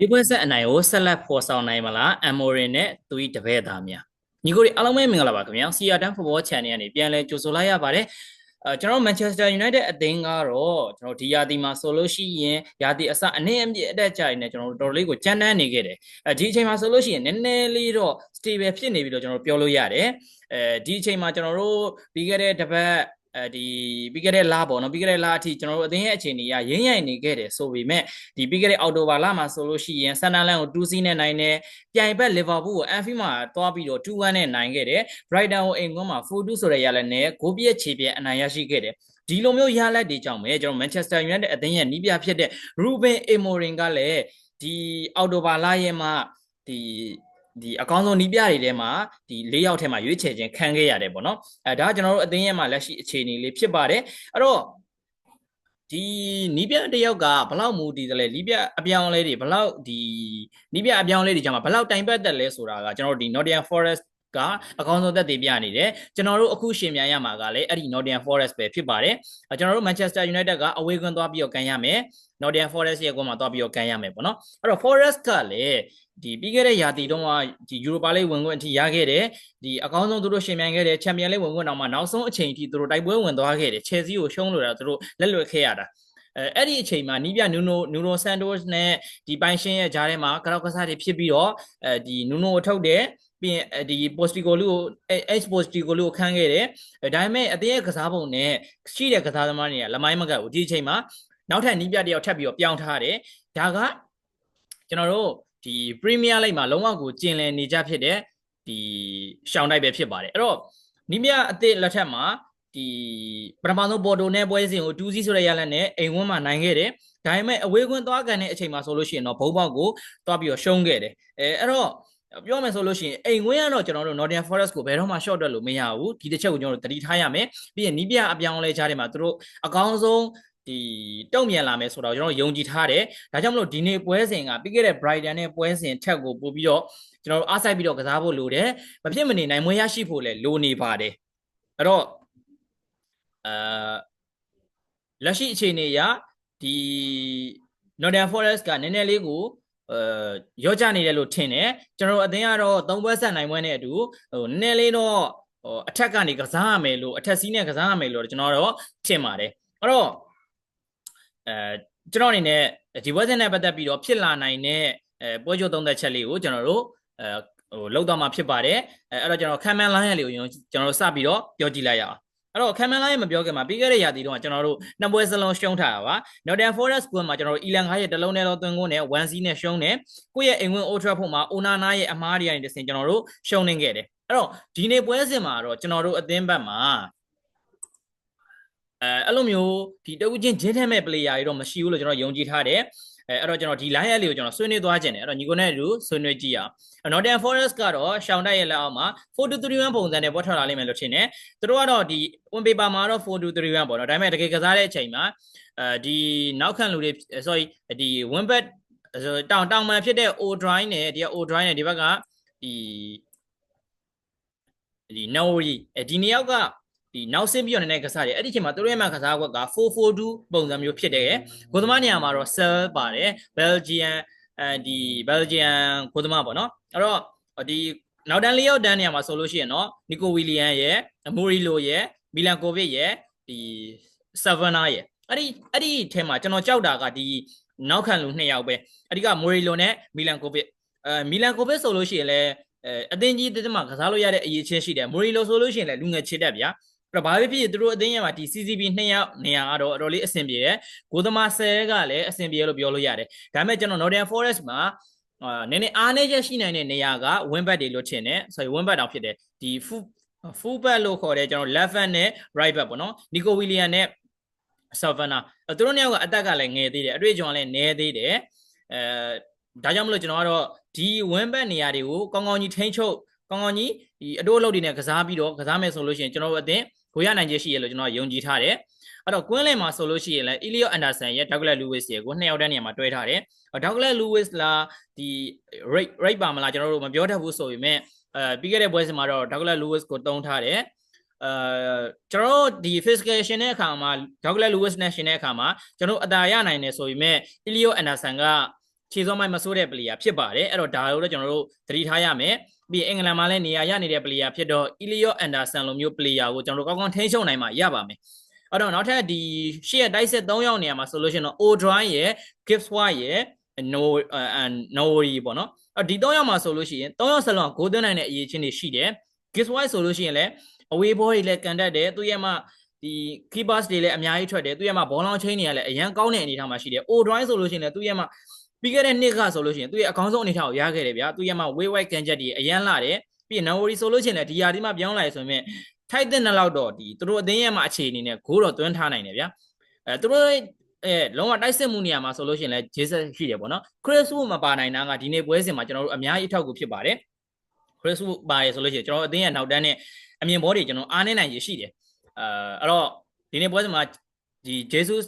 ဒီပွဲဆက်အနိုင်ကိုဆက်လက်ဖော်ဆောင်နိုင်မလားအမိုရင်နဲ့သူ၏တပည့်သားများညီကိုတွေအားလုံးပဲမင်္ဂလာပါခင်ဗျာစီယာတန်ဖူဘော channel ကနေပြန်လဲကြိုဆိုလိုက်ရပါတယ်အဲကျွန်တော် Manchester United အသင်းကတော့ကျွန်တော်ဒီယာတီမှာဆိုလို့ရှိရင်ယာတီအစအနည်းအမြင့်အတက်ကြရနေကျွန်တော်တော်တော်လေးကိုကြမ်းတမ်းနေခဲ့တယ်အဲဒီအချိန်မှာဆိုလို့ရှိရင်နည်းနည်းလေးတော့ stable ဖြစ်နေပြီလို့ကျွန်တော်ပြောလို့ရတယ်အဲဒီအချိန်မှာကျွန်တော်တို့ပြီးခဲ့တဲ့တစ်ပတ် အဲဒီပြီးခဲ့တဲ့လပေါ့နော်ပြီးခဲ့တဲ့လအထိကျွန်တော်တို့အသင်းရဲ့အခြေအနေကရင်းရိုင်နေခဲ့တယ်ဆိုပေမဲ့ဒီပြီးခဲ့တဲ့အောက်တိုဘာလမှာဆိုလို့ရှိရင်ဆန်နာလန်ကို2စီးနဲ့နိုင်တယ်ပြိုင်ဘက်လီဗာပူးကိုအန်ဖီမှာတွားပြီးတော့2-1နဲ့နိုင်ခဲ့တယ်ဘရိုက်တန်ကိုအိမ်ကွန်းမှာ4-2ဆိုတဲ့ရလနဲ့ဂိုးပြည့်ခြေပြည့်အနိုင်ရရှိခဲ့တယ်ဒီလိုမျိုးရလက်တွေကြောင့်ပဲကျွန်တော်မန်ချက်စတာယူနိုက်တက်အသင်းရဲ့နီးပြဖြစ်တဲ့ရူဘင်အေမိုရင်ကလည်းဒီအော်တိုဘာလရဲ့မှာဒီ ဒီအကောင်းဆုံးနီးပြတွေထဲမှာဒီ၄ယောက်ထဲမှာရွေးချယ်ခြင်းခံခဲ့ရတယ်ပေါ့နော်အဲဒါကျွန်တော်တို့အသင်းရဲ့မှာလက်ရှိအခြေအနေလေးဖြစ်ပါတယ်အဲ့တော့ဒီနီးပြတယောက်ကဘလောက်မူတည်တယ်လဲနီးပြအပြောင်းလဲတွေဘလောက်ဒီနီးပြအပြောင်းလဲတွေကြမှာဘလောက်တိုင်ပတ်တက်လဲဆိုတာကကျွန်တော်တို့ဒီ Nottingham Forest ကအကောင်းဆုံးသက်သေပြနေတယ်ကျွန်တော်တို့အခုရှင်မြန်ရမှာကလည်းအဲ့ဒီ Nottingham Forest ပဲဖြစ်ပါတယ်ကျွန်တော်တို့ Manchester United ကအဝေးကွင်းသွားပြီးတော့ကန်ရမယ် Nottingham Forest ရဲ့ကွင်းမှာသွားပြီးတော့ကန်ရမယ်ပေါ့နော်အဲ့တော့ Forest ကလည်း ဒီပြီးခဲ့တဲ့ရာသီတုန်းကဒီ Europa League ဝင်ခွင့်အထိရခဲ့တယ်ဒီအကောင်းဆုံးသူတို့ရှင်မြန်ခဲ့တယ် Champions League ဝင်ခွင့်တော့မှနောက်ဆုံးအချိန်အထိသူတို့တိုက်ပွဲဝင်သွားခဲ့တယ် Chelsea ကိုရှုံးလို့တာသူတို့လက်လွတ်ခဲ့ရတာအဲအဲ့ဒီအချိန်မှာနီးပြနူနိုနူနိုဆန်တိုးစ်နဲ့ဒီပိုင်ရှင်ရဲ့ဂျားထဲမှာကရောက်ကစားတွေဖြစ်ပြီးတော့အဲဒီနူနိုကိုထုတ်တယ်ပြီးရင်ဒီ postigo လူကို h postigo လူကိုခန်းခဲ့တယ်ဒါပေမဲ့အသေးရဲ့ကစားပုံနဲ့ရှိတဲ့ကစားသမားတွေကလမိုင်းမကတ်ဘူးဒီအချိန်မှာနောက်ထပ်နီးပြတယောက်ထပ်ပြီးတော့ပြောင်းထားတယ်ဒါကကျွန်တော်တို့ ဒီ Premier League မှာလုံးဝကိုကျင်လည်နေကြဖြစ်တဲ့ဒီရှောင်းတိုက်ပဲဖြစ်ပါတယ်အဲ့တော့နီးမြအသစ်လက်ထက်မှာဒီပထမဆုံးပေါ်တိုနဲ့ပွဲစဉ်ကို2စီးဆိုတဲ့ရလက်နဲ့အိမ်ဝန်းမှာနိုင်ခဲ့တယ်ဒါပေမဲ့အဝေးကွင်းသွားကန်တဲ့အချိန်မှာဆိုလို့ရှိရင်တော့ဘုံပေါက်ကိုသွားပြီးတော့ရှုံးခဲ့တယ်အဲအဲ့တော့ပြောမယ်ဆိုလို့ရှိရင်အိမ်ဝင်းကတော့ကျွန်တော်တို့ Nottingham Forest ကိုဘယ်တော့မှ short တက်လို့မရဘူးဒီတစ်ချက်ကိုကျွန်တော်တို့တတိထားရမယ်ပြီးရင်နီးပြအပြောင်းလဲချားတယ်မှာသူတို့အကောင်းဆုံး ဒီတုံ့ပြန်လာမယ်ဆိုတော့ကျွန်တော်ယုံကြည်ထားတယ်ဒါကြောင့်မလို့ဒီနေ့ပွဲစဉ်ကပြီးခဲ့တဲ့ Brighton နဲ့ပွဲစဉ်ထက်ကိုပို့ပြီးတော့ကျွန်တော်တို့အားစိုက်ပြီးတော့ကစားဖို့လိုတယ်မဖြစ်မနေနိုင်မွေးရရှိဖို့လည်းလိုနေပါတယ်အဲ့တော့အာလက်ရှိအခြေအနေအရဒီ Nottingham Forest ကနည်းနည်းလေးကိုအဲရောကြနေတယ်လို့ထင်တယ်ကျွန်တော်အသင်းကတော့သုံးပွဲဆက်နိုင်ပွဲနဲ့အတူဟိုနည်းနည်းလေးတော့ဟိုအထက်ကနေကစားရမယ်လို့အထက်စီးနဲ့ကစားရမယ်လို့ကျွန်တော်တော့ထင်ပါတယ်အဲ့တော့ အဲကျွန်တော်အနေနဲ့ဒီပွဲစဉ်နဲ့ပတ်သက်ပြီးတော့ဖြစ်လာနိုင်တဲ့အဲပွဲကြိုသုံးသက်ချက်လေးကိုကျွန်တော်တို့အဲဟိုလောက်တော့မှဖြစ်ပါတယ်အဲအဲ့တော့ကျွန်တော်ခံမှန်းလိုင်းရလေးကိုကျွန်တော်တို့စပြီးတော့ပြောကြည့်လိုက်ရအောင်အဲ့တော့ခံမန်လိုင်းမပြောခင်မှာပြီးခဲ့တဲ့ရာသီတုန်းကကျွန်တော်တို့နှစ်ပွဲစလုံးရှုံးထားတာပါ Nottingham Forest ကွန်းမှာကျွန်တော်တို့ Elan 9ရဲ့တလုံးနဲ့တော့သွင်းကိုနဲ့1 C နဲ့ရှုံးတယ်ကိုယ့်ရဲ့အိမ်ဝင် Old Trafford မှာ Onana ရဲ့အမားတွေကနေတဆင်ကျွန်တော်တို့ရှုံးနေခဲ့တယ်အဲ့တော့ဒီနေ့ပွဲစဉ်မှာတော့ကျွန်တော်တို့အသင်းဘက်မှာ အဲအဲ့လိုမျိုးဒီတဝူချင်းဂျင်းထဲမဲ့ player တွေတော့မရှိဘူးလို့ကျွန်တော်ယုံကြည်ထားတယ်အဲအဲ့တော့ကျွန်တော်ဒီ line ရက်လေးကိုကျွန်တော်ဆွေးနွေးသွားခြင်းတယ်အဲ့တော့ညီကိုနဲ့လူဆွေးနွေးကြည့်အောင် Nottingham Forest ကတော့ရှောင်းတိုက်ရဲ့လက်အောက်မှာ4-2-3-1ပုံစံနဲ့ပေါ်ထွက်လာလိမ့်မယ်လို့ထင်တယ်သူတို့ကတော့ဒီ win paper မှာတော့4-2-3-1ပေါ့နော်ဒါပေမဲ့တကယ်ကစားတဲ့အချိန်မှာအဲဒီနောက်ခံလူတွေ sorry ဒီ win back တောင်တောင်မှန်ဖြစ်တဲ့ O drive နဲ့ဒီက O drive နဲ့ဒီဘက်ကဒီဒီ Norway အဲဒီနှစ်ယောက်က ဒီနောက်ဆင်းပြီးတော့နည်းနည်းကစားတယ်အဲ့ဒီချိန်မှာသူတို့ရဲ့မှာကစားကွက်က442ပုံစံမျိုးဖြစ်တယ်ကိုသမားနေရာမှာတော့ cell ပါတယ် Belgian အဲဒီ Belgian ကိုသမားပေါ့နော်အဲ့တော့ဒီနောက်တန်းလေးယောက်တန်းနေရာမှာဆိုလို့ရှိရင်တော့နီကိုဝီလီယန်ရဲ့အမိုရီလိုရဲ့မီလန်ကိုဗစ်ရဲ့ဒီဆာဗနာရဲ့အဲ့ဒီအဲ့ဒီထဲမှာကျွန်တော်ကြောက်တာကဒီနောက်ခံလူနှစ်ယောက်ပဲအဲ့ဒီကမိုရီလိုနဲ့မီလန်ကိုဗစ်အဲမီလန်ကိုဗစ်ဆိုလို့ရှိရင်လည်းအဲအသင်းကြီးတက်မှာကစားလို့ရတဲ့အရေးချင်းရှိတယ်မိုရီလိုဆိုလို့ရှိရင်လည်းလူငယ်ချစ်တတ်ဗျာအဲ့ တော့ဘာဖြစ်ဖြစ်သူတို့အသင်းရဲ့မှာဒီ CCB 2ယောက်နေရာကတော့အတော်လေးအဆင်ပြေတယ်ဂိုသမာဆဲကလည်းအဆင်ပြေလို့ပြောလို့ရတယ်ဒါပေမဲ့ကျွန်တော် Northern Forest မှာအာနည်းနည်းအားနည်းချက်ရှိနိုင်တဲ့နေရာက win back တွေလို့ထင်တယ် sorry win back တောင်ဖြစ်တယ်ဒီ full full back လို့ခေါ်တယ်ကျွန်တော် left back နဲ့ right back ပေါ့နော် Nico William နဲ့ Savannah သူတို့နှစ်ယောက်ကအသက်ကလည်းငယ်သေးတယ်အတွေ့အကြုံကလည်းနည်းသေးတယ်အဲဒါကြောင့်မလို့ကျွန်တော်ကတော့ဒီ win back နေရာတွေကိုကောင်းကောင်းကြီးထိန်းချုပ်ကောင်းကောင်းကြီးဒီအတိုးအလုပ်တွေနဲ့ကစားပြီးတော့ကစားမယ်ဆိုလို့ရှိရင်ကျွန်တော်တို့အသင်း ကိုရနိုင်ခြင်းရှိရလို့ကျွန်တော်ယုံကြည်ထားတယ်အဲ့တော့ကွင်းလင်မှာဆိုလို့ရှိရင်လည်း Elio Anderson ရဲ့ Douglas Lewis ရဲ့ကိုနှစ်ယောက်တန်းနေရာမှာတွဲထားတယ် Douglas Lewis လာဒီ rate rate ပါမလားကျွန်တော်တို့မပြောတတ်ဘူးဆိုပေမဲ့အဲပြီးခဲ့တဲ့ပွဲစဉ်မှာတော့ Douglas Lewis ကိုတုံးထားတယ်အဲကျွန်တော်တို့ဒီ physical ရှင်တဲ့အခါမှာ Douglas Lewis နဲ့ရှင်တဲ့အခါမှာကျွန်တော်အသာရနိုင်တယ်ဆိုပေမဲ့ Elio Anderson ကခြေစောမိုက်မဆိုးတဲ့ player ဖြစ်ပါတယ်အဲ့တော့ဒါလို့တော့ကျွန်တော်တို့သတိထားရမယ် ပြီးရင်အင်္ဂလန်မှာလည်းနေရာရနေတဲ့ player ဖြစ်တော့ Elliot Anderson လိုမျိုး player ကိုကျွန်တော်တို့ကောင်းကောင်းထိန်းချုပ်နိုင်မှရပါမယ်အဲ့တော့နောက်ထပ်ဒီရှေ့ရတိုက်စစ်3ယောက်နေရာမှာဆိုလို့ရှိရင်တော့ Odry ရယ် Gibbs White ရယ် No and Nori ပေါ့နော်အဲ့ဒီ3ယောက်မှာဆိုလို့ရှိရင်3ယောက်စလုံးဂိုးသွင်းနိုင်တဲ့အရေးချင်းတွေရှိတယ် Gibbs White ဆိုလို့ရှိရင်လည်း away ball တွေလည်းကန်တတ်တယ်သူရဲ့မှဒီ keepers တွေလည်းအများကြီးထွက်တယ်သူရဲ့မှာဘောလုံးချင်းတွေကလည်းအရန်ကောင်းတဲ့အနေအထားမှာရှိတယ် Odry ဆိုလို့ရှိရင်လည်းသူရဲ့မှာ ပြီးခဲ့တဲ့နှစ်ကဆိုလို့ရှိရင်သူရဲ့အကောင်းဆုံးအနေအထားကိုရခဲ့တယ်ဗျာသူရဲ့မှာ way wide ကန်ချက်တွေအရန်လာတယ်ပြီးရင် Nori ဆိုလို့ရှိရင်လည်းဒီယာဒီမှာပြောင်းလာရဆိုရင်ထိုက်တဲ့နှစ်လောက်တော့ဒီသူတို့အသင်းရဲ့မှာအခြေအနေနဲ့ဂိုးတော့သွင်းထားနိုင်တယ်ဗျာအဲသူတို့အဲလုံးဝတိုက်စစ်မှုနေရာမှာဆိုလို့ရှိရင်လည်း Jesus ရှိတယ်ပေါ့နော် Chris Wood မပါနိုင်တာကဒီနေ့ပွဲစဉ်မှာကျွန်တော်တို့အများကြီးအထောက်အကူဖြစ်ပါတယ် Chris Wood ပါရဆိုလို့ရှိရင်ကျွန်တော်အသင်းရဲ့နောက်တန်းနဲ့အမြင်ဘောတွေကျွန်တော်အားနေနိုင်ရရှိတယ်အဲအဲ့တော့ဒီနေ့ပွဲစဉ်မှာဒီ Jesus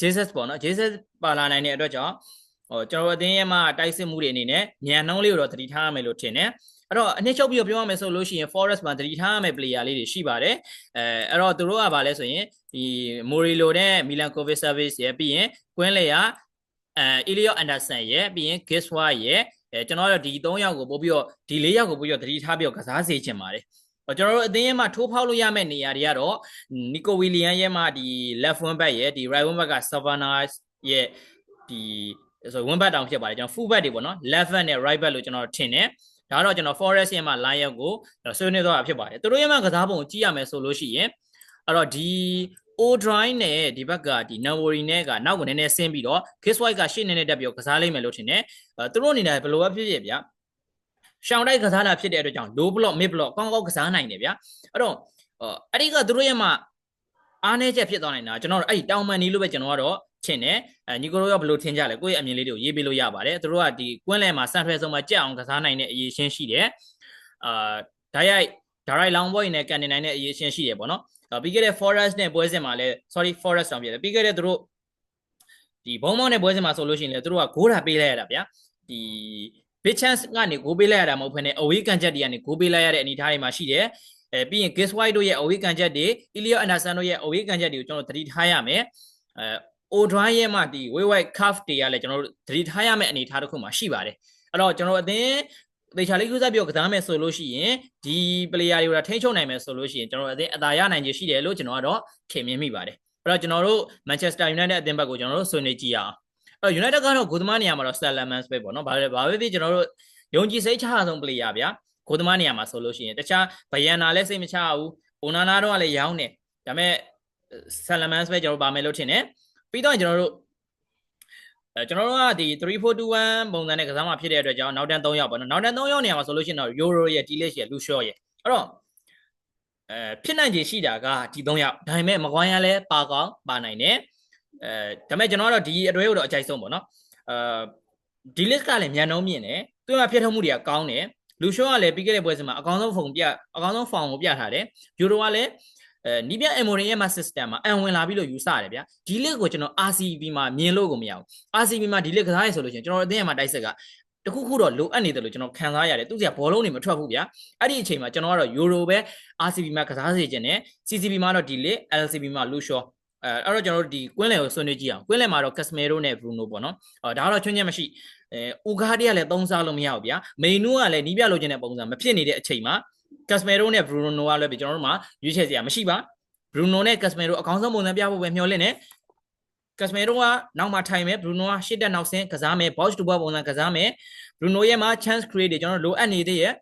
Jesus ပေါ့နော် Jesus ပါလာနိုင်တဲ့အတွက်ကြောင့် ဟိုကျွန်တော်အသင်းရဲ့မှာတိုက်စစ်မှုတွေအနေနဲ့ညံနှုံးလေးကိုတော့တတိထားရမယ်လို့ထင်တယ်အဲ့တော့အနှစ်ချုပ်ပြီးပြောရမယ်ဆိုလို့ရှိရင် Forest မှာတတိထားရမယ် player လေးတွေရှိပါတယ်အဲအဲ့တော့သူတို့ကဘာလဲဆိုရင်ဒီ Morilo နဲ့ Milan Kovic Service ရဲ့ပြီးရင်ကွင်းလေရအဲ Elliot Anderson ရဲ့ပြီးရင် Giswa ရဲ့အဲကျွန်တော်တို့ဒီ3ယောက်ကိုပို့ပြီးတော့ဒီ4ယောက်ကိုပို့ပြီးတော့တတိထားပြီးတော့ကစားစေချင်ပါတယ်ကျွန်တော်တို့အသင်းရဲ့မှာထိုးဖောက်လို့ရမယ့်နေရာတွေကတော့နီကိုဝီလီယန်ရဲ့မှာဒီ left wing back ရဲ့ဒီ right wing back က Savannah ရဲ့ဒီ ဆို wing back တောင်ဖြစ်ပါတယ်ကျွန်တော် full back တွေပေါ့နော် left back နဲ့ right back လို့ကျွန်တော်ထင်တယ်ဒါတော့ကျွန်တော် forest ရဲ့မှာ line up ကိုဆွေးနွေးတော့ဖြစ်ပါတယ်သူတို့ရဲ့မှာကစားပုံကိုကြည့်ရမယ်ဆိုလို့ရှိရင်အဲ့တော့ဒီ Odry နဲ့ဒီဘက်ကဒီ Nawori နဲ့ကနောက်ကိုနည်းနည်းဆင်းပြီးတော့ Kiss White ကရှေ့နေနဲ့တက်ပြီးတော့ကစားလိမ့်မယ်လို့ထင်တယ်အဲသူတို့အနေနဲ့ဘယ်လိုပဲဖြစ်ဖြစ်ဗျာရှောင်းတိုက်ကစားတာဖြစ်တဲ့အတွက်ကြောင့် low block mid block ကောင်းကောင်းကစားနိုင်တယ်ဗျာအဲ့တော့အဲ့ဒီကသူတို့ရဲ့မှာအားနည်းချက်ဖြစ်သွားနိုင်တာကျွန်တော်တို့အဲ့ဒီတောင်မန်နီလို့ပဲကျွန်တော်ကတော့ ထင်တယ်အဲညီကိုတို့ရောဘယ်လိုထင်ကြလဲကိုယ့်ရဲ့အမြင်လေးတွေကိုရေးပေးလို့ရပါတယ်သူတို့ကဒီကွင်းလဲမှာစံထွဲဆုံးမှာကြက်အောင်ကစားနိုင်တဲ့အရေးရှင်းရှိတယ်အာဓာတ်ရိုက်ဓာတ်ရိုက်လောင်ဘောရင်နဲ့ကန်နေနိုင်တဲ့အရေးရှင်းရှိတယ်ပေါ့နော်ပြီးခဲ့တဲ့ forest နဲ့ပွဲစဉ်မှာလဲ sorry forest တောင်ပြတယ်ပြီးခဲ့တဲ့သူတို့ဒီဘုံမောင်းနဲ့ပွဲစဉ်မှာဆိုလို့ရှိရင်လေသူတို့ကဂိုးတာပေးလိုက်ရတာဗျာဒီ big chance ကနေဂိုးပေးလိုက်ရတာမဟုတ်ဘဲနဲ့ away ကန်ချက်တွေကနေဂိုးပေးလိုက်ရတဲ့အနေအထားတွေမှာရှိတယ်အဲပြီးရင် Gibbs White တို့ရဲ့ away ကန်ချက်တွေ Elliot Anderson တို့ရဲ့ away ကန်ချက်တွေကိုကျွန်တော်သတိထားရမယ်အဲ Odry ရဲ့မှဒီ way wide curve တွေကလည်းကျွန်တော်တို့သတိထားရမယ့်အနေအထားတစ်ခုမှာရှိပါတယ်အဲ့တော့ကျွန်တော်အသင်းသေချာလေးကူးစားပြောကစားမယ်ဆိုလို့ရှိရင်ဒီ player တွေကထိန်းချုပ်နိုင်မယ်ဆိုလို့ရှိရင်ကျွန်တော်အသင်းအသာရနိုင်ခြေရှိတယ်လို့ကျွန်တော်ကတော့ထင်မြင်မိပါတယ်အဲ့တော့ကျွန်တော်တို့ Manchester United အသင်းဘက်ကိုကျွန်တော်တို့ဆွေးနွေးကြည့်ရအောင်အဲ့တော့ United ကတော့ဂိုသမားနေရာမှာတော့ Salamans ပဲပေါ့နော်ဘာလဲဘာပဲဖြစ်ကျွန်တော်တို့ယုံကြည်စိတ်ချဆုံး player ဗျာဂိုသမားနေရာမှာဆိုလို့ရှိရင်တခြားဘယန်နာလည်းစိတ်မချဘူး။ Onana တော့လည်းရောင်းတယ်ဒါပေမဲ့ Salamans ပဲကျွန်တော်တို့ပါမယ်လို့ထင်တယ် ပြီးတော့ကျွန်တော်တို့အဲကျွန်တော်တို့ကဒီ3421ပုံစံနဲ့ကစားမှဖြစ်တဲ့အတွက်ကြောင့်နောက်တန်း3ယောက်ပေါ့နော်နောက်တန်း3ယောက်နေရာမှာဆိုလို့ရှိရင်တော့ Euro ရဲ့ T-List ရဲ့ Lucio ရဲ့အဲ့တော့အဲဖြစ်နိုင်ခြေရှိတာကဒီ3ယောက်ဒါပေမဲ့မကွိုင်းရလဲပါကောင်းပါနိုင်တယ်အဲဒါပေမဲ့ကျွန်တော်ကတော့ဒီအတွဲကိုတော့အကြိုက်ဆုံးပေါ့နော်အဲဒီ list ကလည်းမြန်နှုံးမြင့်တယ်သူကဖြစ်ထုံးမှုတွေကကောင်းတယ်လူရှော့ကလည်းပြီးခဲ့တဲ့ပွဲစဉ်မှာအကောင်းဆုံးဖုန်ပြအကောင်းဆုံးဖောင်ကိုပြထားတယ်ယူရိုကလည်း အဲနီးပြအမိုရင်ရဲ့မ system မှာအံဝင်လာပြီးလို့ယူဆရတယ်ဗျာဒီလက်ကိုကျွန်တော် RCB မှာမြင်လို့ကိုမရဘူး RCB မှာဒီလက်ကစားရဆိုလို့ရှိရင်ကျွန်တော်အသိရမှာတိုက်ဆက်ကတခုခုတော့လိုအပ်နေတယ်လို့ကျွန်တော်ခံစားရတယ်သူစီကဘောလုံးတွေမထွက်ဘူးဗျာအဲ့ဒီအချိန်မှာကျွန်တော်ကတော့ Euro ပဲ RCB မှာကစားစေခြင်းနဲ့ CCB မှာတော့ဒီလက် LCB မှာ Lucio အဲအဲ့တော့ကျွန်တော်တို့ဒီကွင်းလယ်ကိုဆွေးနွေးကြည့်အောင်ကွင်းလယ်မှာတော့ Casemiro နဲ့ Bruno ပေါ့နော်အော်ဒါကတော့ချွင်းချက်မရှိအဲဥကားတည်းကလည်းသုံးစားလို့မရဘူးဗျာမိန်နူးကလည်းနီးပြလိုချင်တဲ့ပုံစံမဖြစ်နေတဲ့အချိန်မှာ Casemiro နဲ့ Bruno ကလည်းပဲကျွန်တော်တို့မှာရွေးချယ်စရာမရှိပါဘရူနိုနဲ့ကက်စမယ်ရိုအကောင်းဆုံးပုံစံပြဖို့ပဲမျှော်လင့်နေကက်စမယ်ရိုကနောက်မှထိုင်မယ်ဘရူနိုကရှေ့တက်နောက်ဆင်းကစားမယ် box to box ပုံစံကစားမယ်ဘရူနိုရဲ့မှာ chance create တွေကျွန်တော်တို့လိုအပ်နေသေးရဲ့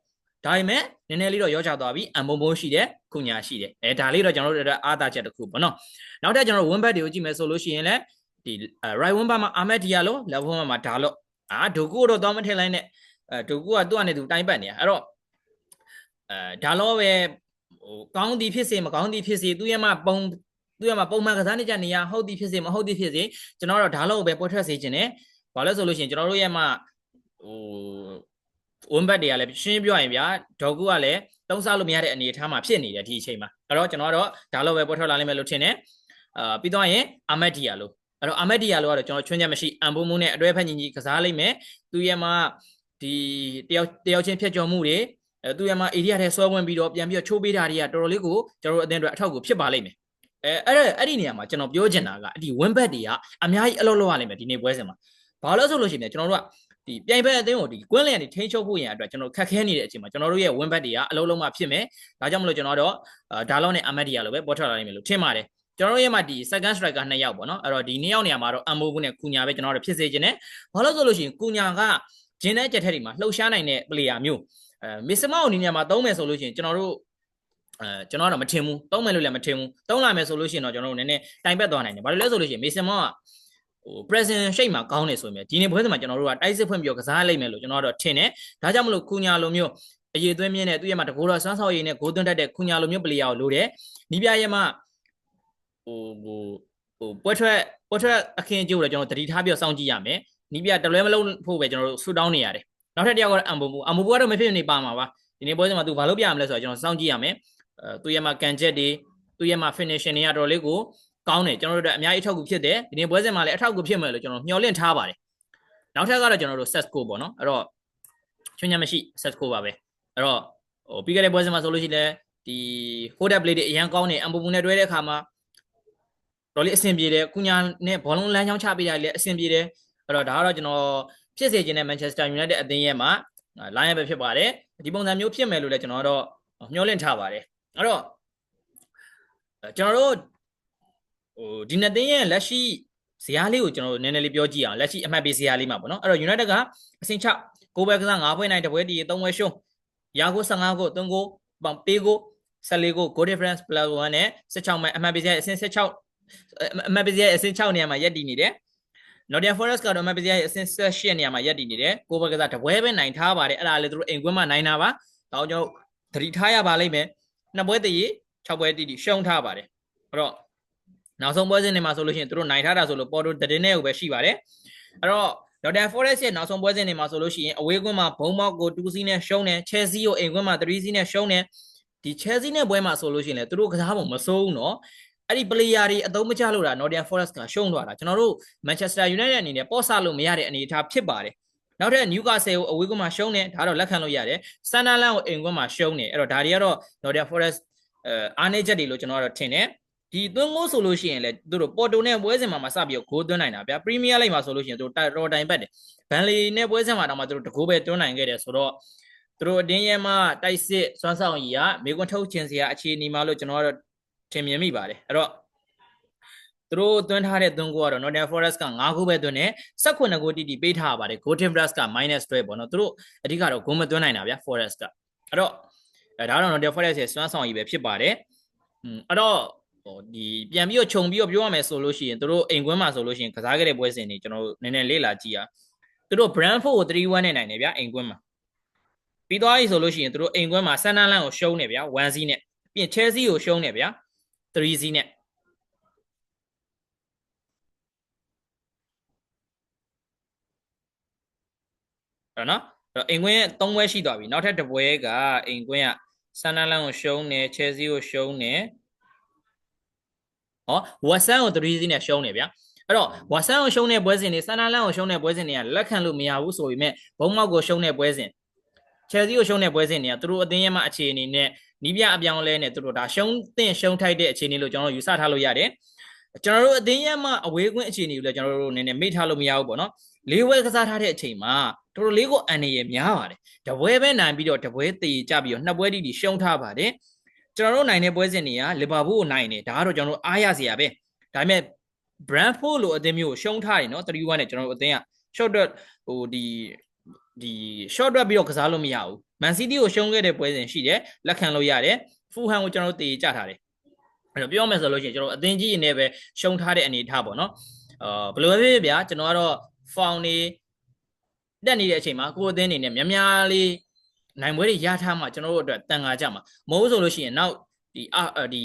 ဒါပေမဲ့နည်းနည်းလေးတော့ရောချသွားပြီအန်ဘုံဘုံရှိတယ်ခုညာရှိတယ်အဲဒါလေးတော့ကျွန်တော်တို့အားသာချက်တစ်ခုပေါ့နော်နောက်ထပ်ကျွန်တော်တို့ win back တွေကိုကြည့်မယ်ဆိုလို့ရှိရင်လည်းဒီ right win back မှာ Ahmed Diallo left win back မှာဒါလော့အာဒိုကူတော့တော့မထည့်လိုက်နဲ့အဲဒိုကူကသူ့အနေနဲ့သူတိုင်းပတ်နေတာအဲ့တော့ အဲဒါလော့ပဲဟိုကောင်းသည်ဖြစ်စေမကောင်းသည်ဖြစ်စေသူရဲ့မှာပုံသူရဲ့မှာပုံမှန်ကစားနေကြနေရဟုတ်သည်ဖြစ်စေမဟုတ်သည်ဖြစ်စေကျွန်တော်တို့ဒါလောက်ပဲပေါ်ထွက်စေခြင်းနဲ့ဘာလဲဆိုလို့ရှိရင်ကျွန်တော်တို့ရဲ့မှာဟိုဝန်ဘတ်တွေကလည်းရှင်းပြောရင်ဗျာဒေါကူကလည်းတုံးစားလို့မရတဲ့အနေအထားမှာဖြစ်နေတယ်ဒီအချိန်မှာအဲ့တော့ကျွန်တော်ကတော့ဒါလောက်ပဲပေါ်ထွက်လာလိမ့်မယ်လို့ထင်တယ်အာပြီးတော့ရင်အာမက်ဒီယာလို့အဲ့တော့အာမက်ဒီယာလို့ကတော့ကျွန်တော်ချွင်းချက်မရှိအန်ဘုံမှုနဲ့အတွဲဖက်ညီညီကစားလိမ့်မယ်သူရဲ့မှာဒီတယောက်တယောက်ချင်းဖြတ်ကျော်မှုတွေ အဲသူရမှာ area ထဲဆွဲဝင်ပြီးတော့ပြန်ပြီးတော့ချိုးပေးတာတွေကတော်တော်လေးကိုကျွန်တော်တို့အသင်းအတွက်အထောက်အကူဖြစ်ပါလိမ့်မယ်အဲအဲ့အဲ့ဒီနေရာမှာကျွန်တော်ပြောချင်တာကဒီ win bet တွေကအများကြီးအလုပ်လုပ်ရလိမ့်မယ်ဒီနေ့ပွဲစဉ်မှာဘာလို့လဲဆိုလို့ရှိရင်ကျွန်တော်တို့ကဒီပြိုင်ဘက်အသင်းကိုဒီကွင်းလျံတွေထိန်းချုပ်ဖို့ရန်အတွက်ကျွန်တော်ခက်ခဲနေတဲ့အချိန်မှာကျွန်တော်တို့ရဲ့ win back တွေကအလုံးလုံးမှဖြစ်မယ်ဒါကြောင့်မလို့ကျွန်တော်တို့ဒါလောနဲ့အမတ်ဒီယာလိုပဲပေါ်ထွက်လာနိုင်မယ်လို့ထင်ပါတယ်ကျွန်တော်တို့ရဲ့မှာဒီ second striker နှစ်ယောက်ပေါ့နော်အဲ့တော့ဒီနှစ်ယောက်နေရာမှာတော့အမိုးဘူးနဲ့ကုညာပဲကျွန်တော်တို့ဖြစ်စေခြင်းနဲ့ဘာလို့ဆိုလို့ရှိရင်ကုညာကဂျင်းတဲ့ကြက်ထက်တွေမှာလှုပ်ရှားနိုင်တဲ့ player မျိုး အဲမစ္စမောက်အနေနဲ့မှာသုံးမယ်ဆိုလို့ရှိရင်ကျွန်တော်တို့အဲကျွန်တော်တော့မထင်ဘူးသုံးမယ်လို့လည်းမထင်ဘူးသုံးလာမယ်ဆိုလို့ရှိရင်တော့ကျွန်တော်တို့နည်းနည်းတိုင်ပတ်သွားနိုင်တယ်ဘာလို့လဲဆိုလို့ရှိရင်မေစမောကဟို present shape မှာကောင်းနေဆိုရင်ဒီနေ့ပွဲစဉ်မှာကျွန်တော်တို့ကတိုက်စစ်ဖွင့်ပြီးတော့ကစားလိုက်မယ်လို့ကျွန်တော်တို့ထင်တယ်ဒါကြောင့်မလို့ကုညာလိုမျိုးအရေးသွင်းမြင့်တဲ့သူ့ရဲ့မှာတကူတော့စွမ်းဆောင်ရည်နဲ့ဂိုးသွင်းတတ်တဲ့ကုညာလိုမျိုး player ကိုလိုတယ်နီးပြရဲ့မှာဟိုဟိုဟိုပွဲထွက်ပွဲထွက်အခင်းအကျိုးလည်းကျွန်တော်တတိထားပြီးတော့စောင့်ကြည့်ရမယ်နီးပြတလွဲမလုံးဖို့ပဲကျွန်တော်တို့ဆူတောင်းနေရတယ် နောက်ထပ်တစ်ယောက်ကတော့အမ်ဘူဘူအမ်ဘူဘူကတော့မဖြစ်နေပါမှာပါဒီနေ့ပွဲစဉ်မှာသူဘာလို့ပြရမလဲဆိုတော့ကျွန်တော်စောင့်ကြည့်ရမယ်အဲသူရဲ့မှာကန်ချက်တွေသူရဲ့မှာ finishing တွေကတော့လေးကိုကောင်းတယ်ကျွန်တော်တို့အများကြီးအထောက်အကူဖြစ်တယ်ဒီနေ့ပွဲစဉ်မှာလည်းအထောက်အကူဖြစ်မယ်လို့ကျွန်တော်မျှော်လင့်ထားပါတယ်နောက်ထပ်ကတော့ကျွန်တော်တို့ set score ပေါ့နော်အဲ့တော့ချွင်းညမရှိ set score ပါပဲအဲ့တော့ဟိုပြီးခဲ့တဲ့ပွဲစဉ်မှာဆိုလို့ရှိရင်ဒီ hold up play တွေအရန်ကောင်းနေအမ်ပူပူနဲ့တွဲတဲ့အခါမှာတော်လေးအဆင်ပြေတယ်ကုညာနဲ့ဘောလုံးလမ်းချောင်းချပေးတာလည်းအဆင်ပြေတယ်အဲ့တော့ဒါကတော့ကျွန်တော် ဖြစ်စေခြင်းနဲ့ Manchester United အသင်းရဲ့မှာ line ပဲဖြစ်ပါတယ်ဒီပုံစံမျိုးဖြစ်မယ်လို့လည်းကျွန်တော်တော့မျှော်လင့်ထားပါတယ်အဲ့တော့ကျွန်တော်တို့ဟိုဒီနှစ်သင်းရဲ့လက်ရှိဇယားလေးကိုကျွန်တော်တို့နည်းနည်းလေးပြောကြည့်အောင်လက်ရှိအမှတ်ပေးဇယားလေးမှာပေါ့နော်အဲ့တော့ United ကအဆင့်6ကိုပဲကစား9ပွဲနိုင်တပွဲတည်3ပွဲရှုံးရာကို15ကို3ကိုပေါင်ပေးကို14ကို goal difference plus 1နဲ့16မှတ်အမှတ်ပေးဇယားအဆင့်16အမှတ်ပေးဇယားအဆင့်6နေရာမှာရပ်တည်နေတယ် Nottingham Forest ကတော့အမှတ်ပေးဇယားအဆင့်18နေရာမှာရပ်တည်နေတယ်ကိုပဲကစားတပွဲပဲနိုင်ထားပါတယ်အဲ့ဒါလည်းသူတို့အိမ်ကွင်းမှာနိုင်တာပါဒါကြောင့်ကျွန်တော်သတိထားရပါလိမ့်မယ်နှစ်ပွဲတည်6ပွဲတည်ရှုံးထားပါတယ်အဲ့တော့နောက်ဆုံးပွဲစဉ်တွေမှာဆိုလို့ရှိရင်သူတို့နိုင်ထားတာဆိုလို့ပေါ်တိုတည်င်းနဲ့ကိုပဲရှိပါတယ်အဲ့တော့ Nottingham Forest ရဲ့နောက်ဆုံးပွဲစဉ်တွေမှာဆိုလို့ရှိရင်အဝေးကွင်းမှာဘုံမောက်ကို2စီးနဲ့ရှုံးတယ် Chelsea ကိုအိမ်ကွင်းမှာ3စီးနဲ့ရှုံးတယ်ဒီ Chelsea နဲ့ပွဲမှာဆိုလို့ရှိရင်လည်းသူတို့ကစားပုံမစိုးဘူးเนาะ အဲ့ဒီ player တွေအသုံးမချလို့တာ Nottingham Forest ကရှုံးသွားတာကျွန်တော်တို့ Manchester United အနေနဲ့ပေါ့ဆလို့မရတဲ့အနေအထားဖြစ်ပါတယ်နောက်ထပ် Newcastle ကိုအဝေးကွင်းမှာရှုံးတယ်ဒါတော့လက်ခံလို့ရတယ် Sunderland ကိုအိမ်ကွင်းမှာရှုံးတယ်အဲ့တော့ဒါတွေကတော့ Nottingham Forest အဲအားနေချက်တွေလို့ကျွန်တော်ကတော့ထင်တယ်ဒီသွင်းကိုဆိုလို့ရှိရင်လည်းသူတို့ပေါ်တိုနဲ့ပွဲစဉ်မှာမစပြီးတော့ဂိုးသွင်းနိုင်တာဗျာပရီးမီးယားလိဂ်မှာဆိုလို့ရှိရင်သူတို့တော်တိုင်ပတ်တယ်ဘန်လီနဲ့ပွဲစဉ်မှာတော့မှသူတို့တကိုးပဲသွင်းနိုင်ခဲ့တယ်ဆိုတော့သူတို့အတင်းရဲမှာတိုက်စစ်စွမ်းဆောင်ရည်ကမေကွန်းထုတ်ခြင်းစရာအခြေအနေမှာလို့ကျွန်တော်ကတော့ ထင်မြင်မိပါတယ်အဲ့တော့သူတို့သွင်းထားတဲ့သွင်းကိုကတော့ Nottingham Forest က9ခုပဲသွင်းတယ်18ခုတိတိပေးထားပါတယ် Golden Plus က -12 ပေါ့နော်သူတို့အဓိကတော့ဂိုးမသွင်းနိုင်တာဗျာ Forest ကအဲ့တော့အဲဒါတော့ Nottingham Forest ရဲ့စွမ်းဆောင်ရည်ပဲဖြစ်ပါတယ်อืมအဲ့တော့ဟိုဒီပြန်ပြီးတော့ခြုံပြီးတော့ပြောရမယ်ဆိုလို့ရှိရင်တို့အိမ်ကွင်းမှာဆိုလို့ရှိရင်ကစားခဲ့တဲ့ပွဲစဉ်တွေကျွန်တော်တို့နည်းနည်းလေ့လာကြည့်ရတို့ Brentford ကို3-1နဲ့နိုင်တယ်ဗျာအိမ်ကွင်းမှာပြီးသွားပြီဆိုလို့ရှိရင်တို့အိမ်ကွင်းမှာ Sunderland ကိုရှုံးတယ်ဗျာ1-0နဲ့ပြီးရင် Chelsea ကိုရှုံးတယ်ဗျာ 3-0နဲ့အဲ့နော်အဲ့အိမ်ကွင်း3ပွဲရှိသွားပြီနောက်ထပ်တစ်ပွဲကအိမ်ကွင်းကဆန်နာလန်ကိုရှုံးတယ်ချယ်ဆီကိုရှုံးတယ်ဟောဝက်ဆန်ကို3စီးနဲ့ရှုံးတယ်ဗျာအဲ့တော့ဝက်ဆန်ကိုရှုံးတဲ့ပွဲစဉ်တွေဆန်နာလန်ကိုရှုံးတဲ့ပွဲစဉ်တွေကလက်ခံလို့မရဘူးဆိုပေမဲ့ဘုံမောက်ကိုရှုံးတဲ့ပွဲစဉ်ချယ်ဆီကိုရှုံးတဲ့ပွဲစဉ်တွေကသူတို့အသင်းရဲ့မှာအခြေအနေနဲ့ နီးပြအပြောင်းလဲနဲ့သူတို့ဒါရှုံးတဲ့ရှုံးထိုက်တဲ့အခြေအနေလို့ကျွန်တော်ယူဆထားလို့ရတယ်ကျွန်တော်တို့အသင်းရဲ့မှာအဝေးကွင်းအခြေအနေကိုလည်းကျွန်တော်တို့နည်းနည်းမေ့ထားလို့မရဘူးပေါ့နော်လေးဝဲကစားထားတဲ့အချိန်မှာတော်တော်လေးကိုအန်နေရများပါတယ်တပွဲပဲနိုင်ပြီးတော့တပွဲတည်ကြပြီးတော့နှစ်ပွဲတိတိရှုံးထားပါတယ်ကျွန်တော်တို့နိုင်တဲ့ပွဲစဉ်တွေကလီဗာပူးကိုနိုင်တယ်ဒါကတော့ကျွန်တော်တို့အားရစရာပဲဒါပေမဲ့ Brentford လိုအသင်းမျိုးကိုရှုံးထားတယ်နော်3-1နဲ့ကျွန်တော်တို့အသင်းက short dot ဟိုဒီ ဒီ short dot ပြီးတော့ကစားလို့မရဘူး Man City ကိုရှုံးခဲ့တဲ့ပွဲစဉ်ရှိတယ်လက်ခံလို့ရတယ် Fulham ကိုကျွန်တော်တို့တည်ကြထားတယ်အဲ့တော့ပြောမယ်ဆိုလို့ရှိရင်ကျွန်တော်အသင်းကြီးအနေနဲ့ပဲရှုံးထားတဲ့အနေအထားပေါ့နော်အာဘယ်လိုပဲဖြစ်ဖြစ်ဗျာကျွန်တော်ကတော့ found နေတက်နေတဲ့အချိန်မှာကိုယ်အသင်းအနေနဲ့များများလေးနိုင်ပွဲတွေရထားမှကျွန်တော်တို့အတွက်တန်ခါကြမှာမဟုတ်ဆိုလို့ရှိရင်နောက်ဒီအာဒီ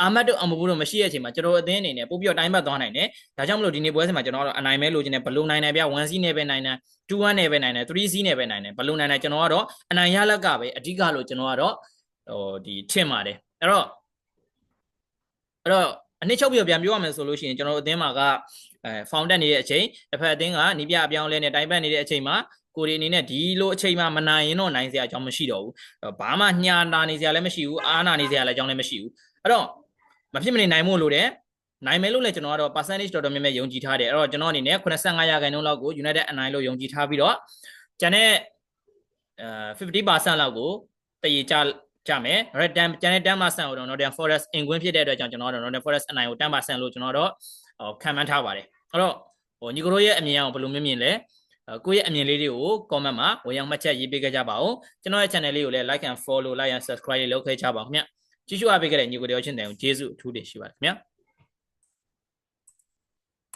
အာမတ်တို့အမဘူတို့မရှိတဲ့အချိန်မှာကျွန်တော်အသင်းအနေနဲ့ပို့ပြီးတော့တိုင်းပတ်သွားနိုင်တယ်ဒါကြောင့်မလို့ဒီနေ့ပွဲစဉ်မှာကျွန်တော်ကတော့အနိုင်မဲလိုချင်တယ်ဘလူးနိုင်နိုင်ဗျ1 C နဲ့ပဲနိုင်တယ်2 1နဲ့ပဲနိုင်တယ်3 C နဲ့ပဲနိုင်တယ်ဘလူးနိုင်တယ်ကျွန်တော်ကတော့အနိုင်ရလက်ကပဲအဓိကလို့ကျွန်တော်ကတော့ဟိုဒီထင်ပါတယ်အဲ့တော့အဲ့တော့အနည်းချုပ်ပြပြန်ပြောရမယ်ဆိုလို့ရှိရင်ကျွန်တော်အသင်းမှာကအဲဖောင်တက်နေတဲ့အချိန်တစ်ဖက်အသင်းကနီးပြအပြောင်းလဲနဲ့တိုင်ပတ်နေတဲ့အချိန်မှာကိုရီအနေနဲ့ဒီလိုအချိန်မှမနိုင်ရင်တော့နိုင်စရာအကြောင်းမရှိတော့ဘူးဘာမှညှာနာနေစရာလည်းမရှိဘူးအားနာနေစရာလည်းအကြောင်းလည်းမရှိဘူး အဲ့တော့မဖြစ်မနေနိုင်မို့လို့တယ်နိုင်မယ်လို့လည်းကျွန်တော်ကတော့ percentage တော်တော်များများယုံကြည်ထားတယ်အဲ့တော့ကျွန်တော်အနေနဲ့85ရာခိုင်နှုန်းလောက်ကို United အနိုင်လို့ယုံကြည်ထားပြီးတော့ကျန်တဲ့အဲ50%လောက်ကိုတည်ကြကြမယ် red 10ကျန်တဲ့10%ကိုတော့ Nottingham Forest အင်ကွင်းဖြစ်တဲ့အတွက်ကြောင့်ကျွန်တော်ကတော့ Nottingham Forest အနိုင်ကို10%လို့ကျွန်တော်တော့ဟိုခံမှန်းထားပါတယ်အဲ့တော့ဟိုညီကိုတို့ရဲ့အမြင်အောင်ဘယ်လိုမြင်မြင်လဲအဲကိုယ့်ရဲ့အမြင်လေးတွေကို comment မှာဝင်ရောက်မှတ်ချက်ရေးပေးခဲ့ကြပါဦးကျွန်တော်ရဲ့ channel လေးကိုလည်း like and follow like and subscribe လေးလုပ်ခဲ့ကြပါဦးခင်ဗျ ကြည့်ရှုအားပေးခဲ့တဲ့ညီကိုတို့ချင်းတိုင်ကိုကျေးဇူးအထူးတင်ရှိပါတယ်ခင်ဗျ